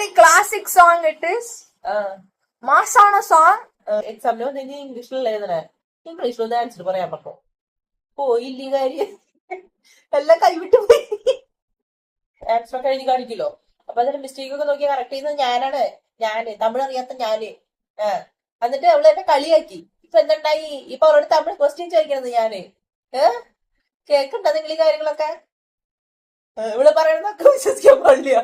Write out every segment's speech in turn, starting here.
very classic song it is. മാസാണ് song എക്സാമിന് വന്ന് ഇംഗ്ലീഷിൽ ഇംഗ്ലീഷിലുള്ള ഇംഗ്ലീഷിൽ ഒന്ന് ആൻസർ പറയാൻ പറഞ്ഞു. പോയില്ല കാര്യം? എല്ലാം കൈവിട്ട് പോയി. ആൻസർ ഒക്കെ എഴുതി കാണിക്കല്ലോ അപ്പൊ അതിന്റെ മിസ്റ്റേക്ക് ഒക്കെ നോക്കി കറക്റ്റ് ചെയ്യുന്നത് ഞാനാണ്. ഞാൻ. തമിഴ് അറിയാത്ത ഞാൻ. ഏഹ് എന്നിട്ട് അവൾ എന്നെ കളിയാക്കി. ഇപ്പൊ എന്തുണ്ടായി? ഇപ്പൊ അവളോട് തമിഴ് ക്വസ്റ്റ്യൻ ചോദിക്കണത് ഞാൻ. ഏഹ് കേക്കണ്ട നിങ്ങൾ ഈ കാര്യങ്ങളൊക്കെ ഇവിടെ പറയണതൊക്കെ വിശ്വസിക്കാൻ പാടില്ല.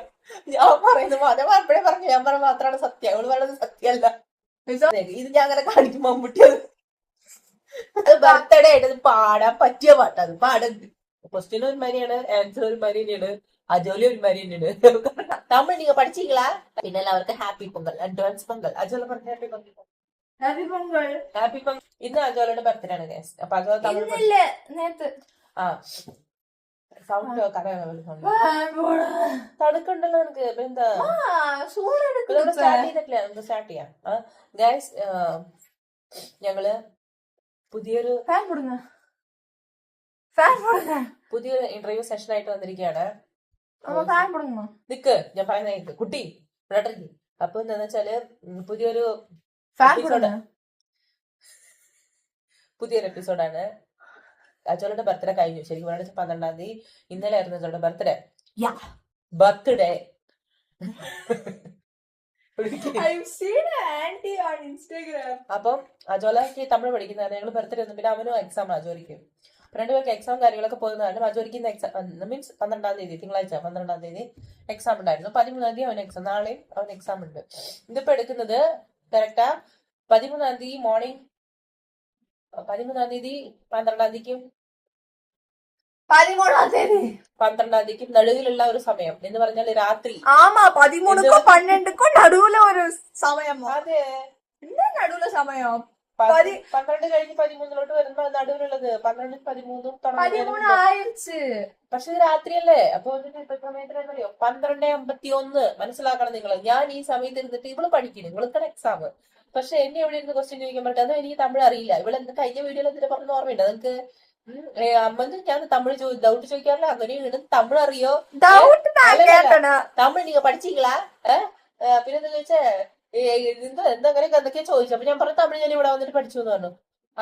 ഞാൻ പറയുന്നത് ഞാൻ അപ്പോഴേ പറഞ്ഞു ഞാൻ പറഞ്ഞ മാത്രമാണ് സത്യം. അവൾ പറയുന്നത് സത്യമല്ല. ഇത് ഞാൻ അങ്ങനെ കാണിക്കും മമ്മൂട്ടി അത്. ബർത്ത്ഡേ ആയിട്ട് പാടാൻ പറ്റിയ പാട്ടാണ് പാടുന്നുണ്ട് ക്വസ്റ്റ്യൻ ഒരു മാതിരിയാണ് ആൻസർ ഒരു മാതിരി തന്നെയാണ് അജോലി ഒരു മാതിരി തന്നെയാണ്. തമിഴ് നിങ്ങൾ പഠിച്ചീങ്ങളാ പിന്നെ എല്ലാവർക്കും ഹാപ്പി പൊങ്കൽ അഡ്വാൻസ് പൊങ്കൽ. അജോല പറഞ്ഞ happy Pongal. Happy Pongal. Happy Pongal. ഇന്ന് അജോലയുടെ ബർത്ത്ഡേ ആണ് അപ്പൊ അജോല തമിഴ് നേരത്തെ. ആ. സൗണ്ട് തണുക്കുണ്ടല്ലോ നിനക്ക് എന്താ? സ്റ്റാർട്ട് ചെയ്തിട്ടില്ല? നമുക്ക് സ്റ്റാർട്ട് ചെയ്യാം. ഗൈസ് ഞങ്ങൾ പുതിയൊരു ഫാൻ കൊടുങ്ങ. ഫാൻ കൊടുങ്ങ. പുതിയൊരു ഇന്റർവ്യൂ സെഷൻ ആയിട്ട് വന്നിരിക്കുകയാണ് ഫാൻ കൊടുങ്ങ. നിക്ക് ഞാൻ പറയുന്ന കേക്ക്. കുട്ടി ഇവിടേക്ക് അപ്പൊ എന്താന്ന് വെച്ചാൽ പുതിയൊരു ഫാൻ പുതിയൊരു എപ്പിസോഡാണ് അജോളുടെ ബർത്ത്ഡേ കഴിഞ്ഞു. ശരിക്കും പറഞ്ഞാൽ പന്ത്രണ്ടാം തീയതി ഇന്നലെ ആയിരുന്നു അച്ചോളുടെ ബർത്ത്ഡേ ബർത്ത്ഡേ. അപ്പം അജോലക്ക് തമിഴ് പഠിക്കുന്നതാണ് ഞങ്ങൾ ബർത്ത്ഡേ ഒന്നും പിന്നെ അവനും എക്സാം അജോലിക്ക് രണ്ടുപേർക്ക് എക്സാം കാര്യങ്ങളൊക്കെ പോകുന്നതാണ് അജോലിക്ക് എക്സാം മീൻസ് പന്ത്രണ്ടാം തീയതി തിങ്കളാഴ്ച പന്ത്രണ്ടാം തീയതി എക്സാം ഉണ്ടായിരുന്നു. പതിമൂന്നാം തീയതി അവൻ എക്സാം നാളെയും അവൻ എക്സാം ഉണ്ട്. ഇതിപ്പോ എടുക്കുന്നത് കറക്റ്റാ പതിമൂന്നാം തീയതി മോർണിംഗ് പതിമൂന്നാം തീയതി പന്ത്രണ്ടാം തീയതിക്കും പതിമൂന്നാം തീയതി. പന്ത്രണ്ടാം തീയതിക്കും നടുവിലുള്ള ഒരു സമയം എന്ന് പറഞ്ഞാൽ രാത്രി. ആമാ പതിമൂന്നുക്കോ പന്ത്രണ്ടുക്കോ നടുവിലെ ഒരു സമയം. അതെ. എന്താ നടുവിലെ സമയം? പന്ത്രണ്ട് കഴിഞ്ഞ് പതിമൂന്നിലോട്ട് വരുമ്പോ നടുവിലുള്ളത്. പന്ത്രണ്ട് പതിമൂന്നും പക്ഷെ ഇത് രാത്രിയല്ലേ? അപ്പൊ സമയത്തിനോ പന്ത്രണ്ട് അമ്പത്തി ഒന്ന് മനസ്സിലാക്കണം നിങ്ങൾ ഞാൻ ഈ സമയത്ത് ഇരുന്നിട്ട് ഇവൾ പഠിക്കുന്നു ഇവൾക്കാണ് എക്സാം പക്ഷെ എന്നെ എവിടെ ഇരുന്ന് ക്വസ്റ്റ്യൻ ചോദിക്കാൻ പറ്റും അതോ എനിക്ക് തമിഴ് അറിയില്ല. ഇവിടെ ഇവളെന്ത് കഴിഞ്ഞ വീഡിയോയിൽ എന്തിനാ പറഞ്ഞ ഓർമ്മയുണ്ട്? നിങ്ങൾക്ക് അമ്മന്ന് ഞാൻ തമിഴ് ചോദി ഡൗട്ട് ചോദിക്കാറില്ല. അങ്ങനെ തമിഴ് അറിയോ? ഡൗട്ട് തമിഴ് നിങ്ങൾ പഠിച്ചീങ്കളാ പിന്നെ എന്താ ചോദിച്ചാ? എന്താ എന്താ അങ്ങനെ എന്തൊക്കെയാ ചോദിച്ചു. അപ്പൊ ഞാൻ പറഞ്ഞു തമിഴ് ഞാൻ ഇവിടെ വന്നിട്ട് പഠിച്ചു എന്ന് പറഞ്ഞു.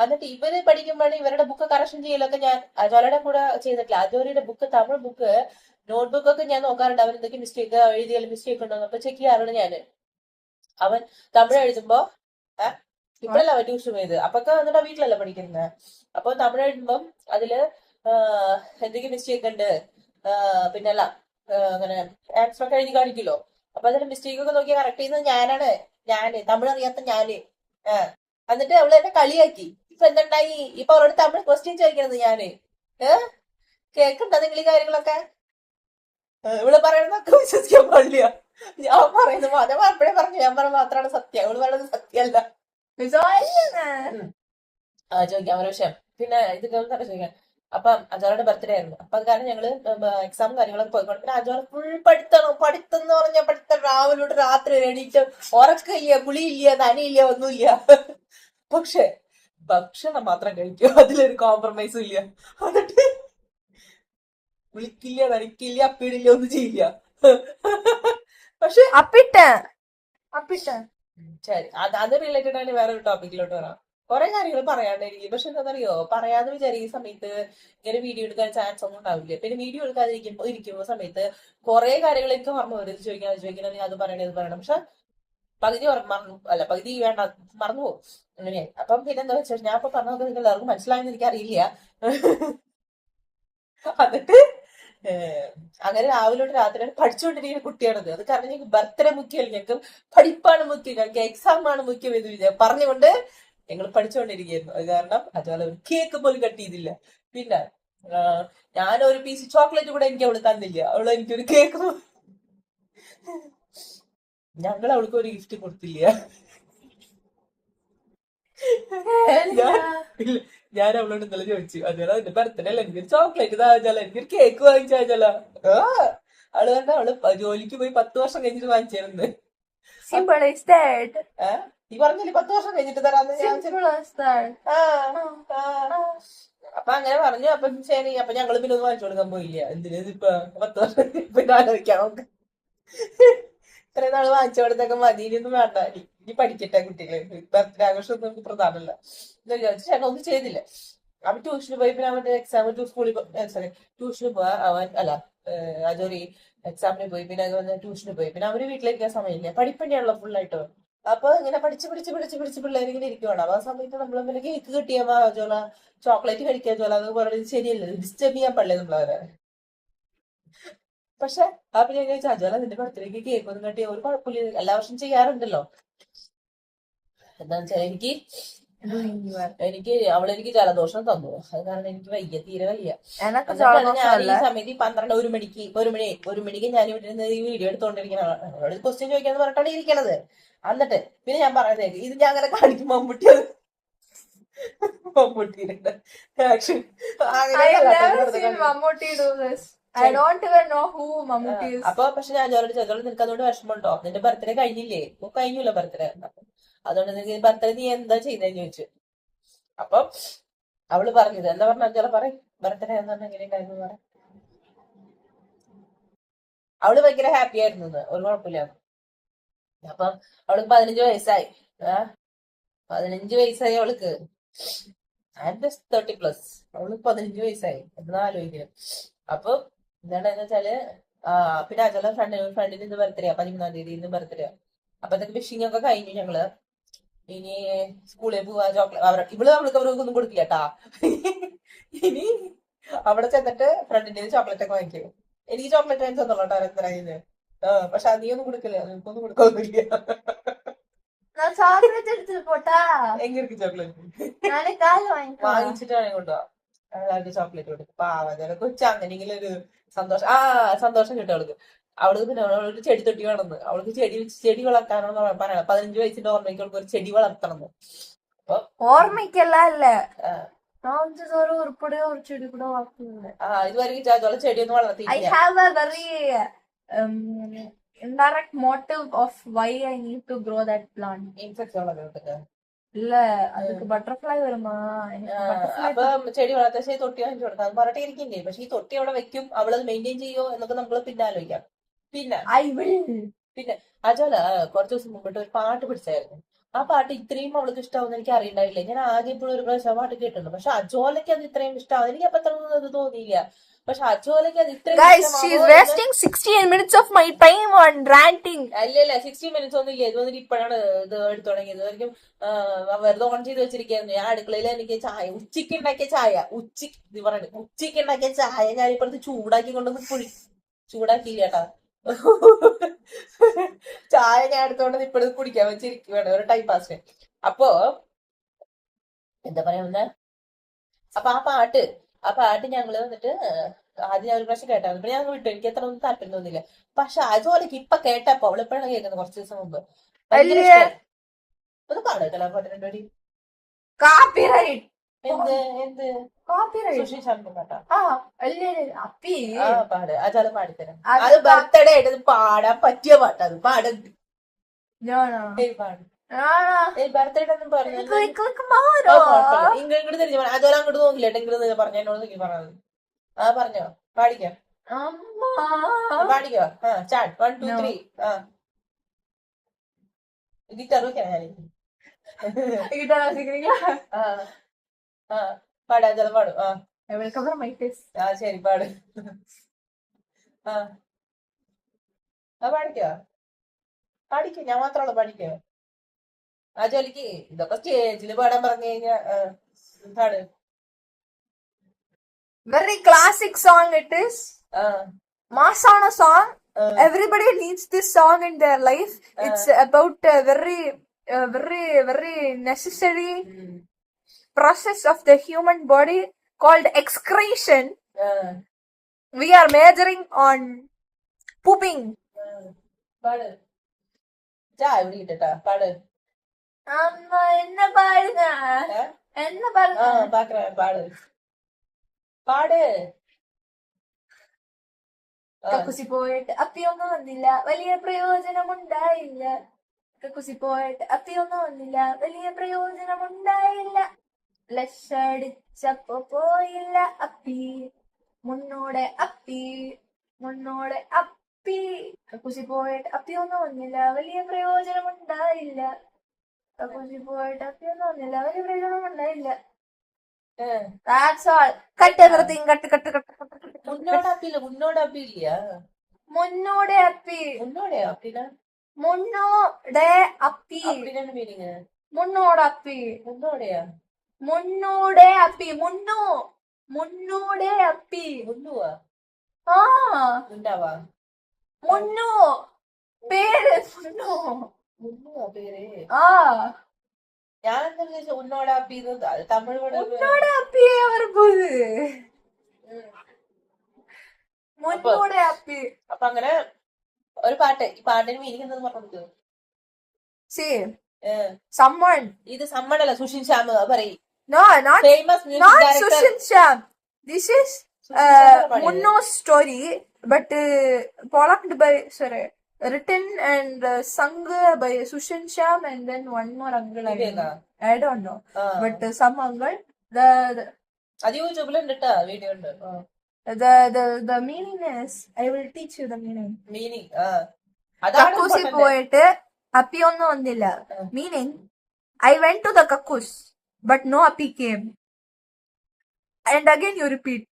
എന്നിട്ട് ഇവർ പഠിക്കുമ്പോഴാണ് ഇവരുടെ ബുക്ക് കറക്ഷൻ ചെയ്യലൊക്കെ ഞാൻ അജോലയുടെ കൂടെ ചെയ്തിട്ടില്ല. അജോലയുടെ book Tamil book notebook ഒക്കെ ഞാൻ നോക്കാറുണ്ട്. അവൻ എന്തൊക്കെ മിസ്റ്റേക്ക് എഴുതിയാലും മിസ്റ്റേക്ക് ഉണ്ടോ അപ്പൊ ചെക്ക് ചെയ്യാറുണ്ട് ഞാൻ അവൻ തമിഴ് എഴുതുമ്പോ ഏഹ് ഇപ്പോഴല്ല ട്യൂഷൻ പോയത് അപ്പൊക്കെ വന്നിട്ട് വീട്ടിലല്ല പഠിക്കുന്നത് അപ്പൊ തമിഴ് എഴുതുമ്പം അതിൽ എന്തെങ്കിലും മിസ്റ്റേക്ക് ഉണ്ട്. പിന്നെ പിന്നല്ല അങ്ങനെ ആൻസർ ഒക്കെ എഴുതി കാണിക്കല്ലോ. അപ്പൊ അതിന്റെ മിസ്റ്റേക്ക് ഒക്കെ നോക്കി കറക്റ്റ് ചെയ്യുന്നത് ഞാനാണ്. ഞാൻ തമിഴ് അറിയാത്ത ഞാൻ. ഏഹ് എന്നിട്ട് അവൾ എന്നെ കളിയാക്കി. ഇപ്പൊ എന്തുണ്ടായി? ഇപ്പൊ അവളോട് തമിഴ് ക്വസ്റ്റ്യൻ ചോദിക്കണത് ഞാൻ. ഏഹ് കേക്കണ്ട നിങ്ങൾ ഈ കാര്യങ്ങളൊക്കെ ഇവൾ പറയണതൊക്കെ വിശ്വസിക്കാൻ പാടില്ല. ഞാൻ പറയുന്നത് അതെ അപ്പഴേ പറഞ്ഞു ഞാൻ പറഞ്ഞ മാത്രമാണ് സത്യം. അവൾ പറയുന്നത് സത്യമല്ല. ആ ചോദിക്കാം ഒരു വിഷയം. പിന്നെ ഇത് ചോദിക്കാം. അപ്പൊ അജോളയുടെ ബർത്ത്ഡേ ആയിരുന്നു. അപ്പൊ അത് കാരണം ഞങ്ങൾ എക്സാം കാര്യങ്ങളൊക്കെ പോയിക്കൊണ്ട് പിന്നെ അജോർ ഫുൾ പഠിത്തണം പഠിത്തം എന്ന് പറഞ്ഞ പഠിത്തം രാവിലോട്ട് രാത്രി എണീറ്റ് ഉറക്കില്ല കുളിയില്ല നനയില്ല ഒന്നുമില്ല. പക്ഷെ ഭക്ഷണം മാത്രം കഴിക്കും. അതിലൊരു കോംപ്രമൈസും ഇല്ല. എന്നിട്ട് വിളിക്കില്ല നനിക്കില്ല അപ്പിടില്ല ഒന്നും ചെയ്യില്ല. പക്ഷെ അപ്പിട്ട. അപ്പിട്ടேன் ശരി. അത് അത് റിലേറ്റഡ് ആണ് വേറെ ടോപ്പിക്കിലോട്ട് വരാം. കുറെ കാര്യങ്ങൾ പറയാണ്ടിരിക്കും പക്ഷെ എന്താണെന്നറിയോ? പറയാതെ വിചാരിക്കുന്ന സമയത്ത് ഇങ്ങനെ വീഡിയോ എടുക്കാൻ ചാൻസ് ഒന്നും ഉണ്ടാവില്ല. പിന്നെ വീഡിയോ എടുക്കാതിരിക്കുമ്പോ ഇരിക്കുന്ന സമയത്ത് കുറെ കാര്യങ്ങൾ എനിക്ക് ഓർമ്മ വരും ചോദിക്കാൻ ചോദിക്കണം അത് പറയണേ ഇത് പറയണം. പക്ഷെ പകുതി മറന്നു അല്ല പകുതി വേണ്ട മറന്നു പോകും. അങ്ങനെയായി അപ്പം പിന്നെ എന്താ വെച്ചാൽ ഞാൻ ഇപ്പൊ പറഞ്ഞത് നിങ്ങൾ എല്ലാവർക്കും മനസ്സിലായെന്ന് എനിക്ക് അറിയില്ല എന്നിട്ട് അങ്ങനെ രാവിലെ തൊട്ട് രാത്രി വരെ പഠിച്ചുകൊണ്ടിരിക്കുന്ന കുട്ടിയാണത്. അത് കാരണം ഞങ്ങൾക്ക് ബർത്ത്ഡേ മുഖ്യമല്ല? ഞങ്ങൾക്ക് പഠിപ്പാണ് മുഖ്യം. ഞങ്ങൾക്ക് എക്സാം ആണ് മുഖ്യം എന്ന് പറഞ്ഞുകൊണ്ട് ഞങ്ങൾ പഠിച്ചുകൊണ്ടിരിക്കുകയായിരുന്നു അത് കാരണം അതുപോലെ ഒരു കേക്ക് പോലും കട്ട് ചെയ്തില്ല. പിന്നെ ഞാൻ ഒരു പീസ് ചോക്ലേറ്റ് കൂടെ എനിക്ക് അവൾ തന്നില്ല. അവൾ എനിക്കൊരു കേക്ക് ഞങ്ങൾ അവൾക്ക് ഒരു ഗിഫ്റ്റ് കൊടുത്തില്ല. ഞാൻ ഞാൻ അവളോട് ഇന്നലെ ചോദിച്ചു അതുപോലെ എന്റെ ബർത്ത്ഡേ അല്ല? എനിക്കൊരു ചോക്ലേറ്റ് താഴ്ചല്ല എനിക്കൊരു കേക്ക് വാങ്ങിച്ചാഴ്ചല്ല അവൾ കണ്ട അവൾ ജോലിക്ക് പോയി പത്ത് വർഷം കഴിഞ്ഞിട്ട് വാങ്ങിച്ചിരുന്നു സിമ്പിൾ ഇസ് ദാറ്റ് ഏഹ് നീ പറഞ്ഞില്ലേ പത്ത് വർഷം കഴിഞ്ഞിട്ട് തരാന്ന്? അപ്പൊ അങ്ങനെ പറഞ്ഞു അപ്പൊ ശരി അപ്പൊ ഞങ്ങൾ പിന്നെ ഒന്ന് വാങ്ങിച്ചു കൊടുക്കാൻ പോയില്ല? എന്തിനാ ഇപ്പൊ പത്ത് വർഷം പിന്നെ ആലോചിക്കാം നമുക്ക് ഇത്രയും നാൾ വാങ്ങിച്ചു കൊടുത്തൊക്കെ മതി ഇനിയൊന്നും വേണ്ട. ഇനി പഠിക്കട്ടെ കുട്ടികളെ. ബർത്ത്ഡേ ആഘോഷം നമുക്ക് പ്രധാനമല്ല. എന്ന് വിചാരിച്ചു. ചേട്ടൻ ഒന്നും ചെയ്തില്ല. അവൻ ട്യൂഷന് പോയി പിന്നെ അവന്റെ എക്സാം സ്കൂളിൽ സോറി ട്യൂഷന് പോവാ. അവൻ അല്ല അജോറി എക്സാമിന് പോയി. പിന്നെ അവൻ ട്യൂഷന് പോയി. പിന്നെ അവർ വീട്ടിലേക്ക് സമയമില്ല. പഠിപ്പന്നെയാണല്ലോ ഫുള്ളായിട്ട് അപ്പൊ ഇങ്ങനെ പഠിച്ച് പഠിച്ച് പഠിച്ച് പഠിച്ച് പിള്ളേർ ഇങ്ങനെ ഇരിക്കുവാണ്. അപ്പൊ ആ സമയത്ത് നമ്മൾ തമ്മിൽ കേക്ക് കിട്ടിയാ ജോല ചോക്ലേറ്റ് കഴിക്കാൻ ജോല അത് പറയുന്നത് ശരിയല്ല. ഡിസ്റ്റർബ് ചെയ്യാൻ പാടില്ല നമ്മളവരെ പക്ഷെ ആ പിന്നെ ചോദിച്ചു അജോല നിന്റെ ബർത്ത്ഡേക്ക് കേക്ക് ഒന്നും കട്ടിയ? ഒരു കുഴപ്പമില്ല. എല്ലാ വർഷം ചെയ്യാറുണ്ടല്ലോ. എന്താന്ന് വെച്ചാൽ എനിക്ക് എനിക്ക് അവളെനിക്ക് ജലദോഷം തന്നു. അത് കാരണം എനിക്ക് വയ്യ തീരെ വയ്യ. ഞാൻ ഈ സമയത്ത് ഈ പന്ത്രണ്ട് ഒരു മണിക്ക് ഒരു മണി ഒരു മണിക്ക് ഞാൻ ഇവിടെ നിന്ന് ഈ വീഡിയോ എടുത്തോണ്ടിരിക്കണം അവളോട് ക്വസ്റ്റ്യൻ ചോദിക്കാന്ന് പറഞ്ഞിട്ടാണ് ഇരിക്കണത്. എന്നിട്ട് പിന്നെ ഞാൻ പറയുന്നത് ഇത് ഞാൻ അങ്ങനെ കാണിക്കും മമ്മൂട്ടി അത് മമ്മൂട്ടിയുടെ ആക്ഷൻ അങ്ങനെ അപ്പൊ പക്ഷെ ഞാൻ ചോദിച്ചോളൂ നിനക്ക് അതുകൊണ്ട് വിഷമമുണ്ടോ? നിന്റെ ബർത്ത്ഡേ കഴിഞ്ഞില്ലേ? ഇപ്പൊ കഴിഞ്ഞില്ല ബർത്ത്ഡേ അതുകൊണ്ട് നിനക്ക് ബർത്ത്ഡേ നീ എന്താ ചെയ്തതെന്ന് ചോദിച്ചു. അപ്പൊ അവൾ പറഞ്ഞത് എന്താ പറഞ്ഞ? അഞ്ചോളെ പറ ഭർത്തന എങ്ങനെയുണ്ടായിരുന്നു പറ അവൾ ഭയങ്കര ഹാപ്പി ആയിരുന്നു. ഒരു കുഴപ്പമില്ല. അപ്പൊ അവൾക്ക് പതിനഞ്ച് വയസ്സായി. ആ പതിനഞ്ച് വയസ്സായി അവൾക്ക്. തേർട്ടി പ്ലസ് അവൾക്ക് പതിനഞ്ച് വയസ്സായി. എന്നാ ആലോചിക്കണം. അപ്പൊ എന്താണെന്ന് വെച്ചാൽ പിന്നെ അജല ഫ്രണ്ട് ഫ്രണ്ടിന് ഇന്ന് ബർത്ത്ഡേ പതിമൂന്നാം തീയതി ഇന്ന് ബർത്ത്ഡേ അപ്പത്തേക്ക് വിഷിംഗ് ഒക്കെ കഴിഞ്ഞു ഞങ്ങൾ. ഇനി സ്കൂളിൽ പോവാ ചോക്ലേറ്റ് അവർ ഇവൾ നമ്മൾക്ക് അവർക്ക് ഒന്നും കൊടുക്കില്ല കേട്ടാ ഇനി അവിടെ ചെന്നിട്ട് ഫ്രണ്ടിന്റെ ചോക്ലേറ്റ് ഒക്കെ വാങ്ങിക്കും. എനിക്ക് ചോക്ലേറ്റ് വാങ്ങി തന്നോളൂ കേട്ടോ അവരെന്തരായത് പക്ഷെ നീ ഒന്നും കൊടുക്കില്ല. നിനക്കൊന്നും കൊടുക്കൊന്നുമില്ല ചോക്ലേറ്റ് എടുത്ത് ചോക്ലേറ്റ് വാങ്ങിച്ചിട്ടാണ് കൊണ്ടുപോവാ ചോക്ലേറ്റ് കൊടുക്കും. പാവ കൊച്ചു അങ്ങനെയെങ്കിലും ഒരു സന്തോഷം. ആ സന്തോഷം കിട്ടും അവൾക്ക്. അവൾക്ക് പിന്നെ അവൾക്ക് ചെടി തൊട്ടി വേണമെന്ന് അവൾക്ക് ചെടി ചെടി വളർത്താനാണെന്ന് പറയണം പതിനഞ്ച് വയസ്സിന്റെ ഓർമ്മയ്ക്ക് അവൾക്ക് ഒരു ചെടി വളർത്തണം ഓർമ്മയ്ക്കെല്ലാം ഇല്ല ആ. நான் வந்து ஒரு உருப்படியா ஒரு செடி கூட வளர்த்ததில்லை ആ ഇതുവരെ ചാച്ചോളം ചെടിയൊന്നും I വളർത്തിയില്ല have a very um, indirect motive of why I need to grow that plant. Insects വളർത്തിട്ട് இல்ல அதுக்கு பட்டர்ஃப்ளை வருமா எனக்கு butterfly അപ്പൊ ചെടി വളർത്താൻ ശരി തൊട്ടി വാങ്ങിച്ചു കൊടുക്കാം അത് പറഞ്ഞിട്ട് ഇരിക്കണ്ടേ പക്ഷെ ഈ തൊട്ടി അവിടെ വെക്കും അവളത് മെയിൻറ്റെയിൻ ചെയ്യോ എന്നൊക്കെ നമ്മൾ പിന്നെ ആലോചിക്കാം പിന്നെ ഐ വിൽ. പിന്നെ അജോല കുറച്ച് ദിവസം മുമ്പിട്ട് ഒരു പാട്ട് പിടിച്ചായിരുന്നു ആ പാട്ട് ഇത്രയും അവൾക്ക് ഇഷ്ടമാവുന്ന എനിക്ക് അറിയണ്ടായില്ല ഞാൻ ആകെ ഇപ്പോഴും ഒരു പ്രാവശ്യം പാട്ട് കേട്ടിട്ടുണ്ട് പക്ഷെ അജോലയ്ക്ക് അത് ഇത്രയും ഇഷ്ടമാവും എനിക്ക് അപ്പൊ അത്ര തോന്നിയില്ല. പക്ഷെ അജോലയ്ക്ക് അത് ഇത്രയും Guys, ഇഷ്ടമാവോ she's എന്ന് wasting 16 minutes of my time on ranting. അല്ല അല്ല മിനിറ്റ്സ് ഒന്നും ഇല്ല. ഇത് വന്നിട്ട് ഇപ്പോഴാണ് ഇത് എടുത്തു തുടങ്ങിയത്. ഒരിക്കലും വെറുതെ ഓൺ ചെയ്ത് വെച്ചിരിക്കുന്നു ഞാൻ അടുക്കളയിൽ എനിക്ക് ചായ ഉച്ചയ്ക്ക് ഉണ്ടാക്കിയ ചായ ഉച്ച ഇത് പറയുന്നത് ഉച്ചയ്ക്ക് ഉണ്ടാക്കിയ ചായ ഞാൻ ഇപ്പോഴത്തെ ചൂടാക്കി കൊണ്ടൊന്ന് കുഴി ചൂടാക്കിയില്ല കേട്ടാ. ചായ ഞാൻ എടുത്തോണ്ട് ഇപ്പോഴും കുടിക്കാൻ വെച്ചിരിക്കുവാണ് ഒരു ടൈം പാസിന് അപ്പോ എന്താ പറയാ അപ്പൊ ആ പാട്ട് ആ പാട്ട് ഞങ്ങൾ വന്നിട്ട് ആദ്യം ഞാൻ ഒരു പ്രാവശ്യം കേട്ടായിരുന്നു. പിന്നെ ഞങ്ങൾ വിട്ടു. എനിക്ക് അത്ര ഒന്നും താല്പര്യം തോന്നില്ല പക്ഷെ അതുപോലെ ഇപ്പൊ കേട്ടപ്പോ അവൾ എപ്പോഴാണ് കേൾക്കുന്നത് കുറച്ച് ദിവസം മുമ്പ്. ഒന്ന് പാടേക്കല പാട്ടിനുണ്ടോടി Copyright. എന്ത് അത് പാടിത്തരാം. അത് ബർത്ത്ഡേ ആയിട്ട് പാടാൻ പറ്റിയ പാട്ടാ അത്. പാടുണ്ട് ബർത്ത്ഡേ ഒന്നും പറഞ്ഞു ഇങ്ങോട്ട് തിരിച്ചു പറഞ്ഞു അതുപോലെ അങ്ങോട്ട് നോക്കില്ല? ഇങ്ങോട്ട് പറഞ്ഞു എന്നോട് നോക്കി പറഞ്ഞത് ആ പറഞ്ഞോ. പാടിക്കാം. പാടിക്കോ. ആ സ്റ്റാർട്ട് വൺ ടു ത്രീ ആ. ഗിറ്റാർ വെക്കാൻ ഞാൻ ഗിറ്റാർ ആവശ്യിക്കുന്നില്ല പാടാ ചില പാടും. ആ. വെൽക്കം ഫ്രം മൈ ടേസ്റ്റ് ആ ശരി പാട്. ആ. ആ പാടിക്കോ? പാടിക്കോ? ഞാൻ മാത്രമുള്ള പാടിക്കോ? ആ ജോലിക്ക്. ഇതൊക്കെ സ്റ്റേജിൽ പാടാൻ പറഞ്ഞു കഴിഞ്ഞാ പാട്. Very classic song it is മാസാണ് song everybody needs this song in their life it's about very very very necessary process of the human body called excretion ആ, we are majoring on pooping ആ. പാട് ചായ കുടിക്കട്ടാ പാട് அம்மா என்ன பாருங்க ഏ? என்ன ആ பாருங்க പാക്കറ പാട് പാട് ആ, കക്കുസി പോയിട്ട് അപ്പിയൊന്നും വന്നില്ല വലിയ പ്രയോജനമുണ്ടായില്ല കക്കുസി പോയിട്ട് അപ്പിയൊന്നും വന്നില്ല വലിയ പ്രയോജനമുണ്ടായില്ല അടിച്ചപ്പോ പോയില്ല അപ്പി. മുന്നോടെ അപ്പി. മുന്നോടെ അപ്പി. അപ്പി കക്കൂസി പോയിട്ട് അപ്പിയൊന്നും വന്നില്ല. വലിയ പ്രയോജനം ഉണ്ടായില്ല കക്കൂസി പോയിട്ട് അപ്പി ഒന്നും വന്നില്ല. വലിയ പ്രയോജനം ഉണ്ടായില്ല cut. മുന്നോട് അപ്പിയില്ല. മുന്നോട് അപ്പിയില്ല മുന്നോടെ അപ്പി. മുന്നോടെ അപ്പി. അപ്പിനാണ് മുന്നോടെ അപ്പി. മുന്നോടെയാ? മുന്നോടെ അപ്പി മുന്നോ മുന്നൂടെ അപ്പി. മുന്നുവാ? ആ. മുന്നാവാ മുന്നു. പേര് മുന്നു. മുന്നുവാ പേര്. ആ. ഞാൻ എന്താ വിചാരിച്ച ഉന്നോട് അപ്പി തമിഴ് കൂടെ മുന്നോടെ അപ്പി വരുമ്പോത് മുന്നോടെ അപ്പി അപ്പൊ. അങ്ങനെ ഒരു പാട്ട് ഈ പാട്ടിന് മീനിങ് എന്താന്ന് പറഞ്ഞു See, someone. ഇത് അല്ല സുഷിൻ ശ്യാമ പറയും. No, not famous music not director. Sushin Sham. This is uh, Munno's story, but uh, by sorry, written and uh, sung by Sushin Sham, and then one more uncle. I don't know, I don't know. Uh. but uh, some uncle. The, the അത് the the the meaning is I will teach you the meaning. Meaning. കക്കൂസിൽ പോയിട്ട് അപ്പിയൊന്നും വന്നില്ല meaning I went to the കക്കൂസ് but no അപ്പി came and again you repeat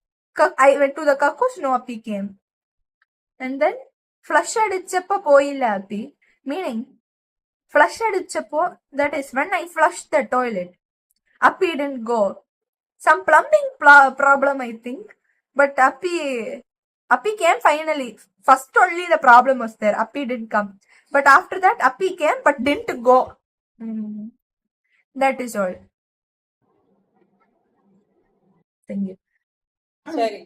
I went to the കക്കൂസ് no അപ്പി came and then flush അടിച്ചപ്പോ പോയില്ല അപ്പി meaning flush അടിച്ചപ്പോ that is when I flush the toilet അപ്പി done go some plumbing problem I think but അപ്പി അപ്പി came finally first only the problem was there. Appy didn't come. But after that, Appy came but didn't go. Mm. That is thank you ശരി.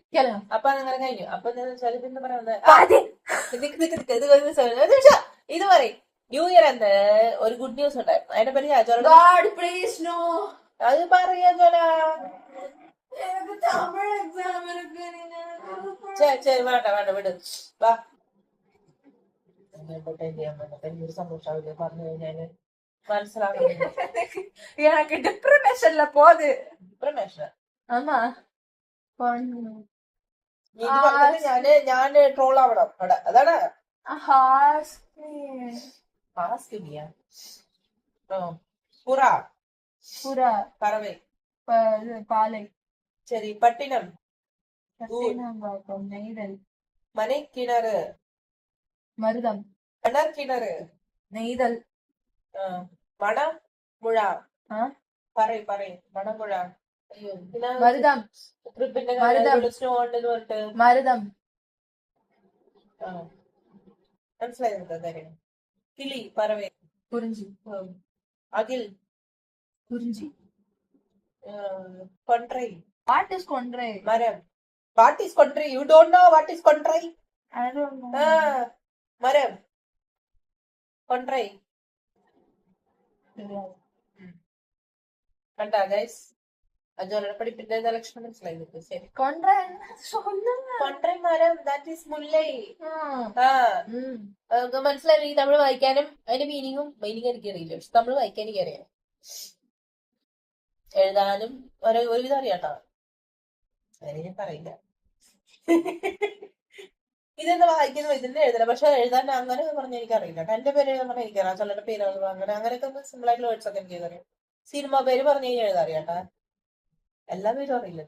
അപ്പൊ അങ്ങനെ കഴിഞ്ഞു. അപ്പൊ പിന്നെ പറയുന്നത്? ഇത് പറയും. ന്യൂ ഇയർ എന്ത്? ഒരു ഗുഡ് ന്യൂസ് ഉണ്ടായിരുന്നു. അതിനെ പറ്റി അജോളോട് പ്ലീസ് നോ? അത് പറയാ ജോല ശരി ശരി. വേണ്ട വേണ്ട. വിട്. വാ. സന്തോഷാവില്ല? പറഞ്ഞു കഴിഞ്ഞാൽ മനസ്സിലാവില്ല എനിക്ക് ഡിപ്രമേഷനില പോത് ഡിപ്രമേഷൻ ஆமா பொண்ணு. നീ ഇത് പറഞ്ഞിട്ട് ഞാന് ഞാന് ട്രോൾ ആവണം അവിടെ അതാണ് ஹாஸ்பி. ആസ്കിമിയ പുറ புறா പറവേ ப- இது, பாலை ശരി പട്ടിണം கட்டினம்பாக்கம் நெய்தல் മനെ കിണറ് மருதம் കിണർ കിണറ് நெய்தல் ആ, മണം മുഴ ആ? പറയ് മരുതം മരുതം മരുതം മനസ്സിലായി കിളി പറവേ കുറിഞ്ചി അഖിൽ കുറിഞ്ചി കൊണ്ട്രൈ വാട്ട് ഈസ് കൊണ്ട്രൈ മരം what is കൊണ്ട്രൈ you don't know what is കൊണ്ട്രൈ മരം കൊണ്ട്രൈ കണ്ടാ ഗൈസ് മനസ്സിലായി തമിഴ് വായിക്കാനും അതിന്റെ മീനിങ്ങും മീനിങ് എനിക്ക് അറിയില്ല. പക്ഷെ തമിഴ് വായിക്കാൻ എനിക്കറിയാം എഴുതാനും ഒരു ഒരുവിധം അറിയാട്ടോ അതിന് പറയില്ല. ഇതെന്താ വായിക്കുന്ന ഇതിന്റെ എഴുതല പക്ഷെ എഴുതാൻ അങ്ങനെ പറഞ്ഞ എനിക്കറിയില്ല എന്റെ പേര് എഴുതാൻ പറഞ്ഞാൽ എനിക്കറിയാം. ചിലരുടെ പേര് അങ്ങനെ അങ്ങനെയൊക്കെ സിമ്പിൾ ആയിട്ടുള്ള വേർഡ്സ് ഒക്കെ എനിക്ക് അറിയാം. സിനിമ പേര് പറഞ്ഞു കഴിഞ്ഞാൽ എഴുതാറിയാട്ടാ എല്ലാ പേരും അറിയില്ല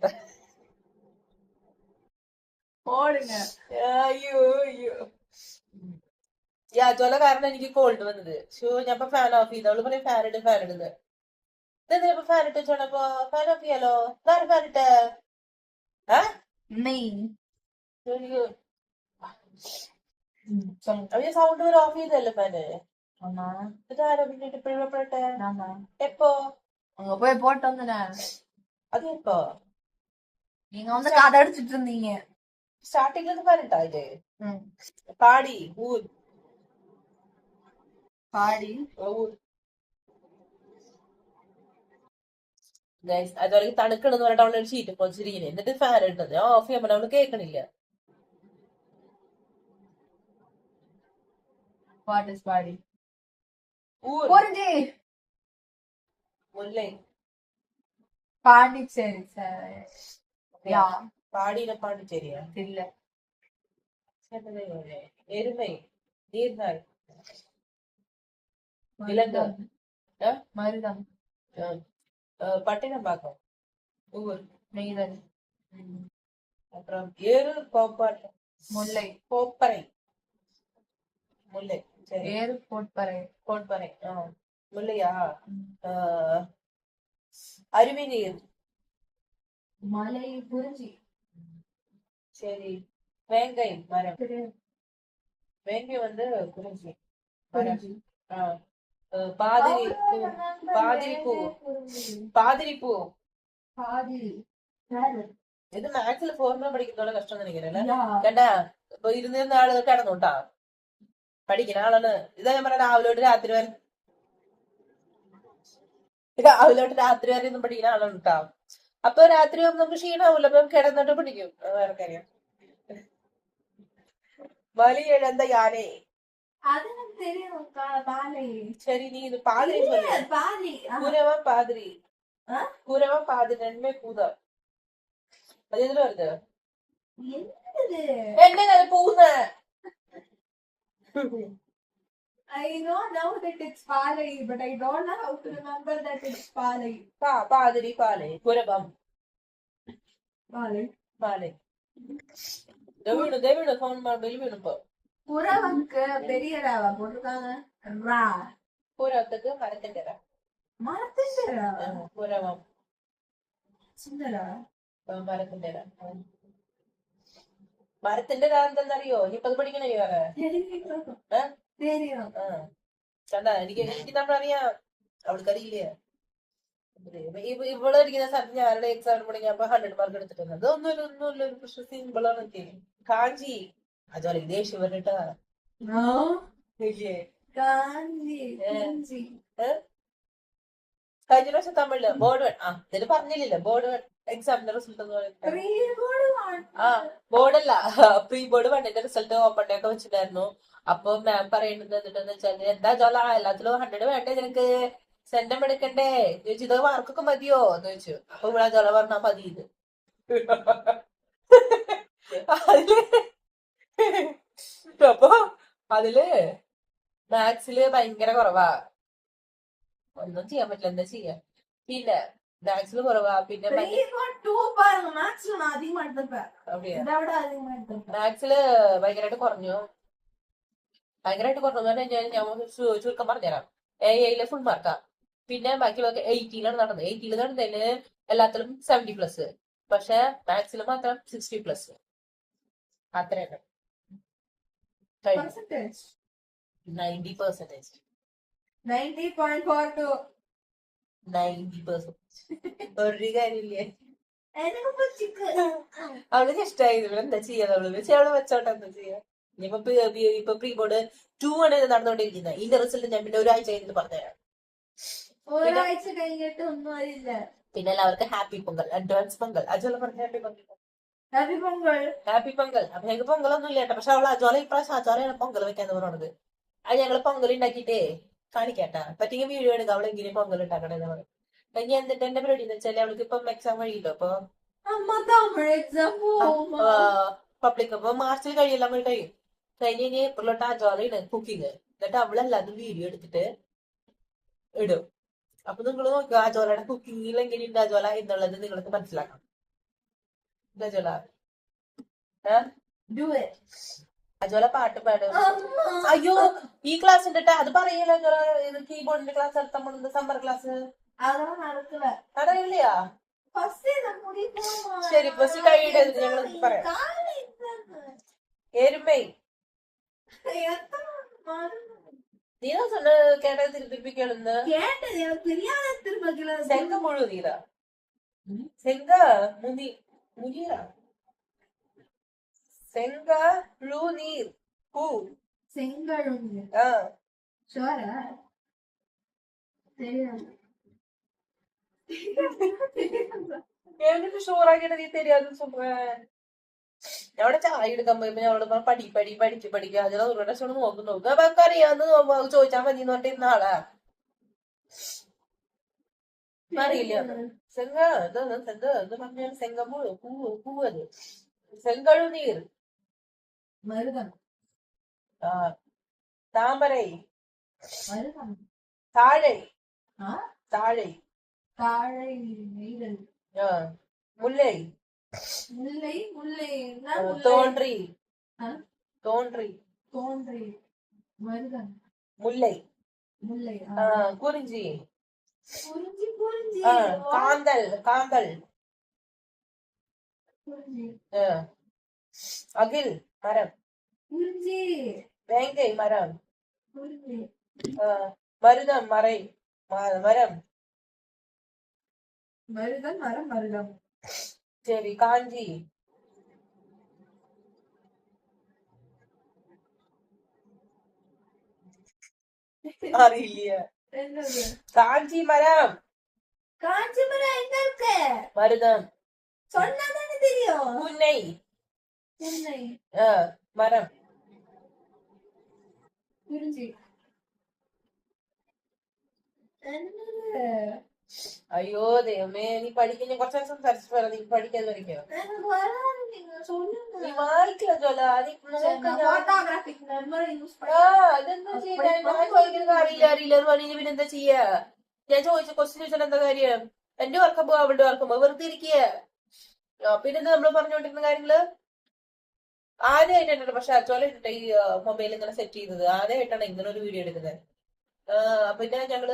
ഓടിന് അയ്യോ അയ്യോ. കാരണം എനിക്ക് കോൾഡ് വന്നത്. ഷോ ഞാൻ ഫാൻ ഓഫ് ചെയ്ത്. അവൾ പറയും ഫാൻ ഇട് ഫാൻ ഇടുന്നത് ഇതെന്തിനാ ഇപ്പൊ സൗണ്ട് ഓഫ് ചെയ്തല്ലോ ഫാന് ഇതാരോ പിന്നീട് ഇപ്പോഴും എപ്പോ? പോട്ടൊന്നിനാ போய் போட்டு வந்தேன் അത് എപ്പോ நீங்க வந்து கதை அடிச்சிட்டு இருந்தீங்க സ്റ്റാർട്ടിങ്ങിൽ ഫാൻ ഇട്ടാ ഇത് ம். പാടി ഊർ பாடி ഊർ ഗൈസ് അതുപോലെ തണുക്കണെന്ന് പറഞ്ഞിട്ട് അവളൊരു ഷീറ്റ് പൊളിച്ചിരിക്കുന്നത് എന്നിട്ട് ഫാൻ ഇട്ടത് ഞാൻ ഓഫ് ചെയ്യാൻ അവള് കേൾക്കണില്ല வாட் இஸ் பாடி ഊർ புரிஞ்சு മുല്ലേ பாண்டிச்சேரி சார் யா பாடியில பாண்டிச்சேரியா? இல்ல. எருமை நீர்நாள் விலங்கம். மருதம். பட்டினம்பாக்கம். ஊர். நெய்தல் அப்புறம் ஏரூர் கோப்பாட்டம் முல்லை. கோப்பரை. முல்லை. ஏரூர் கோட்பரை கோட்பரை முல்லையா? ஆஹ் അരുമിനിയും മലയും പുരഞ്ചി. சரி வேங்காய் மரம் வேங்காய் வந்து குறிஞ்சி பாதிரி பூ பாதிரி ഇത് മാത്സിൽ ഫോർമുല പഠിക്കുന്നതോടെ കഷ്ടം നിനക്കല്ലേ കേട്ടാ? ഇപ്പൊ ഇരുന്നിരുന്ന ആൾ കിടന്നു കേട്ടാ പഠിക്കുന്ന ആളാണ്. ഇതാ ഞാൻ പറഞ്ഞ രാവിലെ തൊട്ട് രാത്രി വരെ രാവിലെ തൊട്ട് രാത്രി വരെ ഒന്നും പഠിക്കുന്ന ആളാണ് കേട്ടാ അപ്പൊ രാത്രി ആവുമ്പോ നമുക്ക് ക്ഷീണാവൂല അപ്പൊ കിടന്നിട്ട് പഠിക്കും അത് വേറെ കാര്യം വലിയ എന്താ യാനേ അത് தெரியும் பாலை சரி நீ இது பாதிரி சொல்லு பாதி கூரவன் பாதிரி ஆ? கூரவன் பாதிரி ரெண்டுமே பூத அது எதுல வருது என்னது என்னங்க அது பூந்த I know now that it's Palai, but I don't know how to remember that it's Palai. Pa, Padri, Palai, Purabam. Palai. Palai. தேவிடு தேவிடு ஃபோன் பண்ண பில் வேணும்போ புறாவுக்கு பெரிய ராவா போட்டிருக்காங்க ரா புறாத்துக்கு மரத்துக்கு ரா மரத்துக்கு ரா புறவம் சின்ன ரா மரத்துக்கு ரா മരത്തിന്റെ കാരണം എന്താ അറിയോ ഇനിയിപ്പത് പഠിക്കണേ ആ കണ്ട എനിക്ക് എനിക്ക് ഞാൻ ഹൺഡ്രഡ് മാർക്ക് എടുത്തിട്ടുണ്ട്. അതൊന്നുമില്ല ഒന്നുമില്ല ഒരു പ്രശ്നം സിമ്പിളാണ് എനിക്ക്. കാഞ്ചി. അതുപോലെ ദേഷ്യം വരട്ടാ കഴിഞ്ഞ പ്രാവശ്യം തമിഴിൽ ബോർഡ് ആ ഇതിൽ പറഞ്ഞില്ലല്ലോ ബോർഡ് എക്സാമിന്റെ റിസൾട്ട് എന്ന് പറയുന്നത്. ബോർഡല്ല. പ്രീ ബോർഡ് വണ്ണിന്റെ റിസൾട്ട് ഓപ്പൺ ഡേ ഒക്കെ വെച്ചിട്ടായിരുന്നു അപ്പൊ മാം പറയുന്നത് എന്നിട്ടെന്ന് വെച്ചാൽ എന്താ ജോല? എല്ലാത്തിലും ഹൺഡ്രഡ് വേണ്ടേ നിനക്ക്? സെന്റം എടുക്കണ്ടേ? ചോദിച്ചു ഇത് മാർക്കൊക്കെ മതിയോ? എന്ന് ചോദിച്ചു. അപ്പൊ ഇവിടെ ജോല പറഞ്ഞാ മതി ഇത്. അതിൽ അപ്പൊ അതിൽ മാത്സിൽ ഭയങ്കര കുറവാ. ഒന്നും ചെയ്യാൻ പറ്റില്ല. എന്താ ചെയ്യാ? പിന്നെ മാത്സില് കുറവാ പിന്നെ ഭയങ്കര- പ്രിയഗോട് ടൂ பாருங்க மேக்ஸ்ல நான் அதிகமா எடுத்திருப்பேன் அப்படியா இதை விட அதிகமா எடுத்திருப்பேன் മാത്സില് ഭയങ്കരമായിട്ട് കുറഞ്ഞു ഭയങ്കരമായിട്ട് കുറഞ്ഞു എന്ന് പറഞ്ഞു കഴിഞ്ഞാൽ ഞാൻ ചു- ചുരുക്കം പറഞ്ഞുതരാം എ ഐയിലെ ഫുൾ മാർക്കാ പിന്നെ ബാക്കിയുള്ളതൊക്കെ എയ്റ്റിയിലാണ് നടന്നത് എയ്റ്റിയിൽ നടന്നതിന് എല്ലാത്തിലും സെവന്റി പ്ലസ് പക്ഷെ മാത്സിൽ മാത്രം സിക്സ്റ്റി പ്ലസ് അത്രയാണ് percentage ninety percentage ninety point four two ninety percentage ഒരു കാര്യമില്ലേ അവൾക്ക് ഇഷ്ടമായി ഇവിടെ എന്താ ചെയ്യാ? അവൾ വെച്ച് അവൾ വെച്ചോട്ടെ എന്താ ചെയ്യാ? ഇനിയിപ്പോ ഇപ്പൊ പ്രീ ബോർഡ് ടു ആണ് നടന്നുകൊണ്ടിരിക്കുന്നത് ഇതിന്റെ റിസൾട്ട് ഞാൻ പിന്നെ ഒരാഴ്ച കഴിഞ്ഞിട്ട് പറഞ്ഞുതരാം. ഒരാഴ്ച കഴിഞ്ഞിട്ട് ഒന്നും അറിയില്ല. പിന്നെ എല്ലാവർക്കും ഹാപ്പി പൊങ്കൽ അഡ്വാൻസ് പൊങ്കൽ. അജോല പറഞ്ഞ happy Pongal. Happy Pongal. Happy Pongal. അപ്പൊ ഞങ്ങൾക്ക് പൊങ്കലൊന്നും ഇല്ല കേട്ടോ. പക്ഷെ അവൾ അജോല ഇപ്രാവശ്യം അജോലയാണ് പൊങ്കൽ വെക്കാന്ന് പറഞ്ഞത്? അത് ഞങ്ങൾ പൊങ്കൽ ഉണ്ടാക്കിട്ടേ കാണിക്കാട്ടാ പറ്റിയെങ്കിൽ വീഡിയോ എടുക്കാം. അവൾ എങ്ങനെ പൊങ്കൽ ഉണ്ടാക്കണേന്ന് പറയും കഴിഞ്ഞ എന്നിട്ട് എന്റെ പരിപാടി എന്ന് വെച്ചാൽ അവൾക്ക് ഇപ്പം എക്സാം കഴിയില്ലോ അപ്പൊ പബ്ലിക് അപ്പൊ മാർച്ചിൽ കഴിയെല്ലാം കൂടി കഴിയും കഴിഞ്ഞ് കഴിഞ്ഞ ഏപ്രിലോട്ട് അജോലയാണ് കുക്കിങ് എന്നിട്ട് അവളെല്ലാതും വീഡിയോ എടുത്തിട്ട് ഇടും. അപ്പൊ നിങ്ങൾ നോക്കുക അജോലയുടെ കുക്കിങ്ങിൽ എങ്ങനെയുണ്ട് അജോല എന്നുള്ളത് നിങ്ങൾക്ക് മനസ്സിലാക്കാം. അജോല അജോല പാട്ട് പാടും. അയ്യോ ഈ ക്ലാസ് ഉണ്ട് അത് പറയല്ലോ അജോല കീബോർഡിന്റെ ക്ലാസ് എടുത്തമ്മ സമ്മർ ക്ലാസ് അതൊന്നും നടക്കില്ല അറിയില്ലയാ ഫസ്റ്റ് മുടി പോവാ ശരി, first കഴിയട്ടെ, ഇത് ഞങ്ങൾ പറയാം. എരുമൈ എത്ര മറന്നു. നീ சொன்ன கேட்டது திருப்பிக்கணும்னு கேட்டது எனக்கு தெரியாத திரும்ப செங்க முழு நீரா செங்க முனி முனீரா செங்க முழு நீர் பூ செங்கழுங்க ஆ ஷோரா தெரியாது കേൾക്കിട്ട് ഷുവറാക്കിയിട്ട് നീ തരാതെ ഞങ്ങളുടെ ചായ എടുക്കാൻ പോയപ്പോ ഞാൻ അവിടെ പഠി പഠി പഠിച്ച് പഠിക്കുക അതിനെ ഒരു പ്രാവശ്യം നോക്കും നോക്കുക അപ്പൊ അറിയാന്ന് ചോദിച്ചാൽ മതി എന്ന് പറഞ്ഞിട്ട് ഇരുന്ന ആളാ. അറിയില്ല. സെങ്ക ഇതൊന്ന് സെങ്ക ഇത് പറഞ്ഞാൽ സെങ്ക പൂവ് പൂവത് സെങ്കഴു നീർ. താമരൈ. താഴെ. താഴെ. தாழை நெய்தல். முல்லை. முல்லை முல்லை தோன்றி. தோன்றி. தோன்றி. மருதம் முல்லை. முல்லை குறிஞ்சி. குறிஞ்சி குறிஞ்சி. காந்தல் காந்தல். அகில் மரம். குறிஞ்சி. வேங்கை மரம். குறிஞ்சி. மருதம் மறை மரம். மருதம் மரம் மருதம். சரி காஞ்சி. காஞ்சி மரம். காஞ்சி மரம் எங்க இருக்கு? மருதம். சொன்னாதானே தெரியும். புன்னை புன்னை மரம். குறிஞ்சி என்னது? അയ്യോ ദൈവമേ നീ പഠിക്കുന്ന കുറച്ചു നേരം സംസാരിച്ചു പറ നീ പഠിക്കാൻ വരയ്ക്കോ നീ വായിക്കോ ചോല അറിയില്ല അറിയില്ല. എന്ന് പിന്നെ എന്താ ചെയ്യാ? ഞാൻ ചോദിച്ച ക്വസ്റ്റ്യൻ ചോദിച്ചാൽ എന്താ കാര്യം? എന്റെ വർക്കപ്പോ അവളുടെ വർക്കപ്പോ വെറുതെ ഇരിക്കുക പിന്നെ നമ്മൾ പറഞ്ഞോണ്ടിരുന്ന കാര്യങ്ങൾ? ആദ്യമായിട്ടാണ് പക്ഷെ അച്ചോല ഈ മൊബൈൽ ഇങ്ങനെ സെറ്റ് ചെയ്തത്. ആദ്യമായിട്ടാണ് ഇങ്ങനെ ഒരു വീഡിയോ എടുക്കുന്നത്. പിന്നെ ഞങ്ങൾ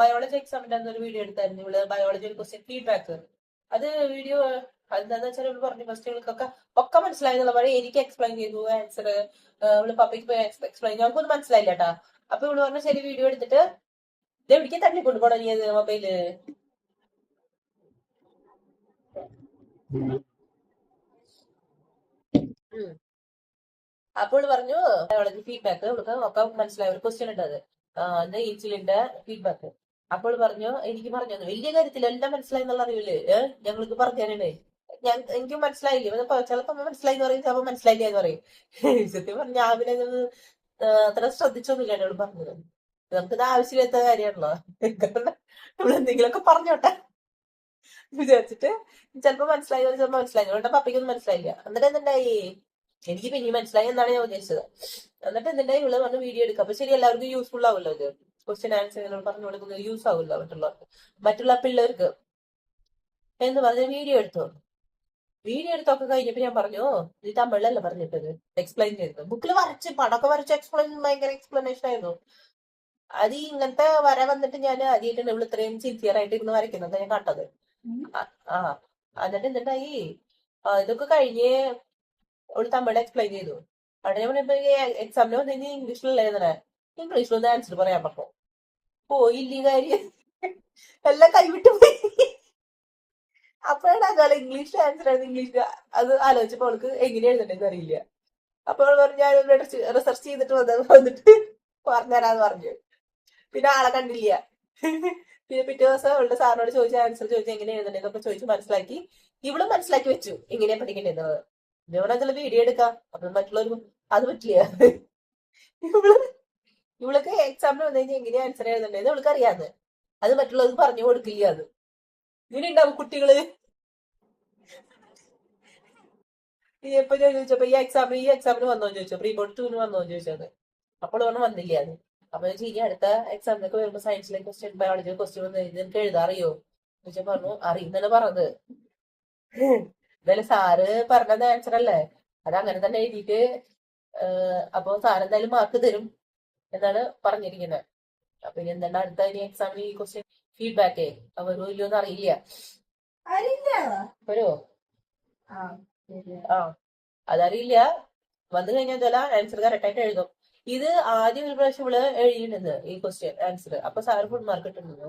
ബയോളജി എക്സാമിന്റെ അന്ന് ഒരു വീഡിയോ എടുത്തായിരുന്നു. ബയോളജി ഒരു ക്വസ്റ്റ്യൻ ഫീഡ്ബാക്ക് അത് വീഡിയോ അതെന്താന്ന് വെച്ചാൽ ഇവൾ പറഞ്ഞു ക്വസ്റ്റ്യനുകൾക്കൊക്കെ ഒക്കെ മനസ്സിലായി എന്നുള്ള പോലെ എനിക്ക് എക്സ്പ്ലെയിൻ ചെയ്തു ആൻസർ ഇവൾ പോയി എക്സ്പ്ലെയിൻ ഞങ്ങൾക്കൊന്നും മനസ്സിലായില്ല കേട്ടാ അപ്പൊ ഇവൾ പറഞ്ഞു ശരി വീഡിയോ എടുത്തിട്ട് ഇത് എവിടേക്ക് തള്ളി കൊണ്ടുപോകണം നീ അത് മൊബൈൽ അപ്പോൾ പറഞ്ഞു ബയോളജി ഫീഡ്ബാക്ക് ഒക്കെ മനസ്സിലായ. ഒരു ക്വസ്റ്റ്യൻ ഉണ്ട് അത്. ഇൻസുലിന്റെ ഫീഡ്ബാക്ക് അപ്പോൾ പറഞ്ഞു എനിക്ക് പറഞ്ഞു വലിയ കാര്യത്തിൽ എല്ലാം മനസ്സിലായി എന്നുള്ള അറിവിൽ ഞങ്ങൾക്ക് പറഞ്ഞേ ഞാൻ എനിക്ക് മനസ്സിലായില്ലേ? ചിലപ്പോ മനസ്സിലായി എന്ന് പറയും ചിലപ്പോ മനസ്സിലായില്ല എന്ന് പറയും. സത്യം പറഞ്ഞ ആ, അത്ര ശ്രദ്ധിച്ചൊന്നുമില്ല എന്നോട് പറഞ്ഞത്. നമുക്കിത് ആവശ്യമില്ലാത്ത കാര്യമാണല്ലോ. നമ്മൾ എന്തെങ്കിലുമൊക്കെ പറഞ്ഞോട്ടെ. വിചാരിച്ചിട്ട് ചിലപ്പോ മനസ്സിലായി ചിലപ്പോ മനസ്സിലായി. അതുകൊണ്ട് പപ്പയ്ക്കൊന്നും മനസ്സിലായില്ല. എന്നിട്ട് എന്തുണ്ടായി? എനിക്ക് പിന്നെ മനസ്സിലായി എന്നാണ് ഞാൻ ഉദ്ദേശിച്ചത് എന്നിട്ട് എന്തുണ്ടായി? ഇവൾ വന്ന് വീഡിയോ എടുക്കുക അപ്പൊ ശരി എല്ലാവർക്കും യൂസ്ഫുൾ ആവുമല്ലോ ഇത്. ക്വസ്റ്റ്യൻ ആൻസർ പറഞ്ഞു കൊടുക്കുന്നത് യൂസ് ആവുമല്ലോ മറ്റുള്ളവർക്ക്. മറ്റുള്ള പിള്ളേർക്ക്. എന്ന് പറഞ്ഞ വീഡിയോ എടുത്തു. വീഡിയോ എടുത്തൊക്കെ കഴിഞ്ഞപ്പോ ഞാൻ പറഞ്ഞു ഇത് തമിഴിലല്ല പറഞ്ഞിട്ടത്. എക്സ്പ്ലെയിൻ ചെയ്തത് ബുക്കിൽ വരച്ച് പടമൊക്കെ വരച്ച് എക്സ്പ്ലെയിൻ ഭയങ്കര എക്സ്പ്ലനേഷൻ ആയിരുന്നു. അത് ഇങ്ങനത്തെ വര വന്നിട്ട് ഞാൻ ആദ്യമായിട്ടാണ് ഇവൾ ഇത്രയും സിൻസിയർ ആയിട്ട് ഇരുന്ന് വരയ്ക്കുന്നത്. ഞാൻ കണ്ടത്. ആ ആ. എന്നിട്ട് എന്നിട്ടായി ഇതൊക്കെ കഴിഞ്ഞ് അവൾ തമിഴ് എക്സ്പ്ലെയിൻ ചെയ്തു. അവിടെ പറഞ്ഞപ്പോ എക്സാമിന് വന്നു കഴിഞ്ഞാൽ ഇംഗ്ലീഷിലല്ലേ എഴുതണേ. ഇംഗ്ലീഷിലൊന്ന് ആൻസർ പറയാൻ പറഞ്ഞു. പോയില്ല കാര്യം? എല്ലാം കൈവിട്ടു പോയി. അപ്പോഴാണ് അതുപോലെ ഇംഗ്ലീഷ് ആൻസർ ആയിരുന്നു ഇംഗ്ലീഷിൽ അത് ആലോചിച്ചപ്പോ അവൾക്ക് എങ്ങനെ എഴുതണ്ടെന്ന് അറിയില്ല. അപ്പൊ അവൾ പറഞ്ഞു റിസർച്ച് ചെയ്തിട്ട് വന്ന വന്നിട്ട് പറഞ്ഞുതരാന്ന് പറഞ്ഞു. പിന്നെ ആളെ കണ്ടില്ല. പിന്നെ പിറ്റേ ദിവസം അവളുടെ സാറിനോട് ചോദിച്ച ആൻസർ ചോദിച്ചു എങ്ങനെ എഴുതണ്ടെന്നൊക്കെ ചോദിച്ചു മനസ്സിലാക്കി. ഇവൾ മനസ്സിലാക്കി വെച്ചു. എങ്ങനെയാ പഠിക്കേണ്ടത് ഇവളെ വീഡിയോ എടുക്കാം. അപ്പൊ മറ്റുള്ളവർ അത് പറ്റില്ല. ഇവൾ ഇവൾക്ക് എക്സാമിന് വന്നു കഴിഞ്ഞാൽ എങ്ങനെയാ ആൻസർ എഴുതണ്ടേന്ന് ഇവൾക്ക് അറിയാത് അത് മറ്റുള്ളവർക്ക് പറഞ്ഞു കൊടുക്കില്ല അത്. ഇങ്ങനെ ഉണ്ടാവും കുട്ടികൾ എപ്പോ ചോദിച്ചപ്പോ ഈ എക്സാമിന് ഈ എക്സാമിന് വന്നോ? ചോദിച്ചോ. പ്രീ ബോർഡ് ടൂന് വന്നോ? ചോദിച്ചത് അപ്പോൾ പറഞ്ഞു വന്നില്ല അത്. അപ്പൊ ചോദിച്ചു, ഇനി അടുത്ത എക്സാമിനൊക്കെ വരുമ്പോ സയൻസിലെ ക്വസ്റ്റ്യൻ ബയോളജി ക്വസ്റ്റ്യൻ വന്നു നിനക്ക് എഴുതാറിയോ ചോദിച്ചാൽ പറഞ്ഞു അറിയുന്നതാണ് പറഞ്ഞത്. എന്തായാലും സാറ് പറഞ്ഞത് ആൻസർ അല്ലേ? അത് അങ്ങനെ തന്നെ എഴുതിയിട്ട് അപ്പൊ സാർ എന്തായാലും മാർക്ക് തരും എന്നാണ് പറഞ്ഞിരിക്കുന്നത് അപ്പൊ ഇനി എന്താണ് അടുത്ത ഇനി എക്സാമിന് ഈ ക്വസ്റ്റ്യൻ ഫീഡ്ബാക്കേ അവരോ ഇല്ലയോ എന്ന് അറിയില്ല. വരോ ആ അതറിയില്ല. വന്നു കഴിഞ്ഞാൽ ചില ആൻസർ കറക്റ്റ് ആയിട്ട് എഴുതും. ഇത് ആദ്യം ഒരു പ്രാവശ്യം ഇവൾ എഴുതിയിട്ടുണ്ട് ഈ ക്വസ്റ്റ്യൻ ആൻസർ അപ്പൊ സാർ ഫുൾ മാർക്ക് ഇട്ടിട്ടുണ്ട്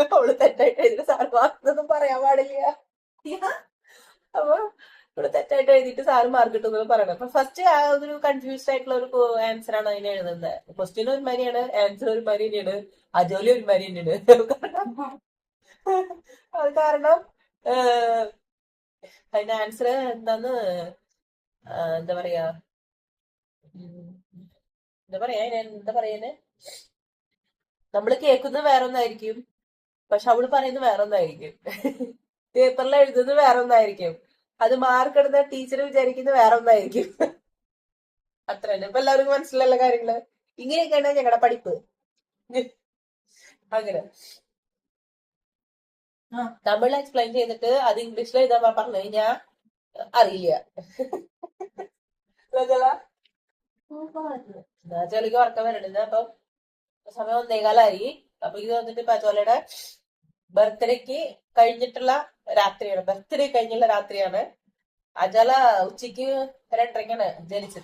അവൾ തെറ്റായിട്ട് എഴുതിട്ട് സാറ് മാർക്കൊന്നും പറയാൻ പാടില്ല. അപ്പൊ അവൾ തെറ്റായിട്ട് എഴുതിയിട്ട് സാറ് മാർക്ക് കിട്ടുമെന്ന് പറയണം. അപ്പൊ ഫസ്റ്റ് ആ ഒരു കൺഫ്യൂസ്ഡ് ആയിട്ടുള്ള ഒരു ആൻസർ ആണ് അതിനെ എഴുതുന്നത് ക്വസ്റ്റ്യൻ ഒരു മാതിരിയാണ് ആൻസർ ഒരു മാതിരി തന്നെയാണ് അജോലി ഒരു മാതിരി തന്നെയാണ്. അത് കാരണം അതിന്റെ ആൻസർ എന്താന്ന് എന്താ പറയാ? എന്താ പറയാ എന്താ പറയാന്? നമ്മൾ കേൾക്കുന്നത് വേറെ ഒന്നായിരിക്കും. പക്ഷെ അവൾ പറയുന്നത് വേറെ ഒന്നായിരിക്കും പേപ്പറിൽ എഴുതുന്നത് വേറെ ഒന്നായിരിക്കും അത് മാർക്ക് ഇടുന്ന ടീച്ചർ വിചാരിക്കുന്നത് വേറെ ഒന്നായിരിക്കും അത്ര തന്നെ ഇപ്പൊ എല്ലാവർക്കും മനസ്സിലുള്ള കാര്യങ്ങൾ. ഇങ്ങനെയൊക്കെയാണ് ഞങ്ങളുടെ പഠിപ്പ്. അങ്ങനെ. തമിഴ് എക്സ്പ്ലെയിൻ ചെയ്തിട്ട് അത് ഇംഗ്ലീഷിൽ എഴുതാൻ പറഞ്ഞു കഴിഞ്ഞാ അറിയില്ല. ചെളിക്ക് ഉറക്കം വരണ്ടത് അപ്പം സമയം ഒന്നേകാലായി. അപ്പൊ ഇത് വന്നിട്ട് പച്ചോലയുടെ ബർത്ത്ഡേക്ക് കഴിഞ്ഞിട്ടുള്ള രാത്രിയാണ്. ബർത്ത്ഡേ കഴിഞ്ഞുള്ള രാത്രിയാണ്. അജല ഉച്ചയ്ക്ക് രണ്ടരങ്ങനെ ജനിച്ചത്.